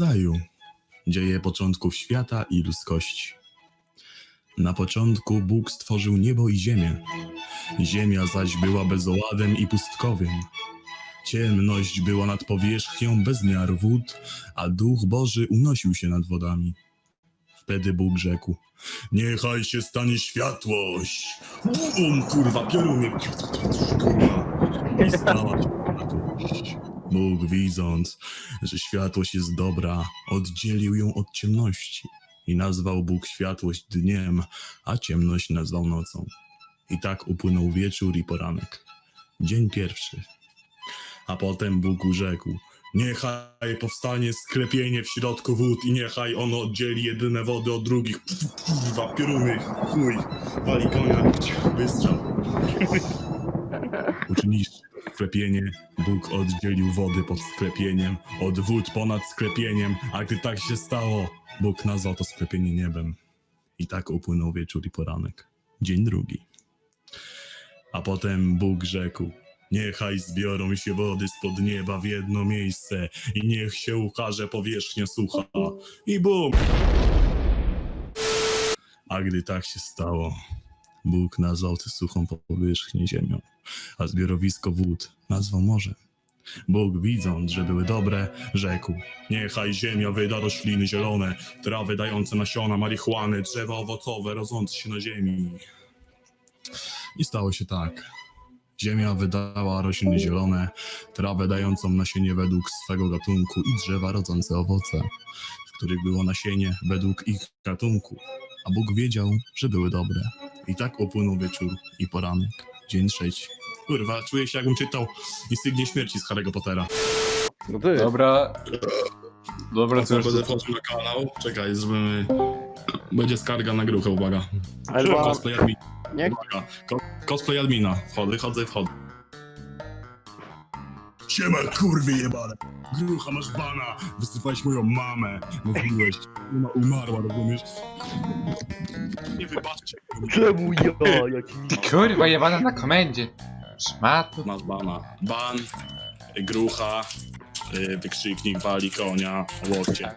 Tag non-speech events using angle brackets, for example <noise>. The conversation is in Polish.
rodzaju. Dzieje początków świata i ludzkości. Na początku Bóg stworzył niebo i ziemię. Ziemia zaś była bezładem i pustkowiem. Ciemność była nad powierzchnią bez miar wód, a Duch Boży unosił się nad wodami. Wtedy Bóg rzekł: Niechaj się stanie światłość! Bum, kurwa, piorunie! Kurwa. I stała. Bóg widząc, że światłość jest dobra, oddzielił ją od ciemności i nazwał Bóg światłość dniem, a ciemność nazwał nocą. I tak upłynął wieczór i poranek. Dzień pierwszy. A potem Bóg rzekł, niechaj powstanie sklepienie w środku wód i niechaj ono oddzieli jedyne wody od drugich. Kurwa, pioruny, chuj, wali konia, wystrzał. <laughs> Uczyniliście sklepienie, Bóg oddzielił wody pod sklepieniem, od wód ponad sklepieniem, a gdy tak się stało, Bóg nazwał to sklepienie niebem. I tak upłynął wieczór i poranek. Dzień drugi. A potem Bóg rzekł, niechaj zbiorą się wody spod nieba w jedno miejsce i niech się ukaże powierzchnia sucha. I bum! A gdy tak się stało, Bóg nazwał tę suchą powierzchnię ziemią, a zbiorowisko wód nazwał morzem. Bóg widząc, że były dobre, rzekł, niechaj ziemia wyda rośliny zielone, trawy dające nasiona marihuany, drzewa owocowe rodzące się na ziemi. I stało się tak. Ziemia wydała rośliny zielone, trawę dającą nasienie według swego gatunku i drzewa rodzące owoce, w których było nasienie według ich gatunku. A Bóg wiedział, że były dobre. I tak upłynął wieczór i poranek. Dzień trzeci. Kurwa, czuję się jakbym czytał Insygnię śmierci z Harry'ego Pottera. No ty. Dobra. Dobra, to Co już... będę wchodził na kanał? Czekaj, zrobimy... Będzie skarga na gruchę, uwaga. Ale dwa, Cosplay admin, nie? uwaga. Ko cosplay admina. Wchodzę, chodzę, wchodzę. Siema, kurwy jebane. Grucha, masz bana. Wysypałeś moją mamę. Mówiłeś. Ona umarła, rozumiesz? Nie wybaczcie. Czemu ja? Jaki... Kurwa, jebana na komendzie. Szmatu. Masz bana. Ban, grucha, y, wykrzyknik, wali konia, łokcie.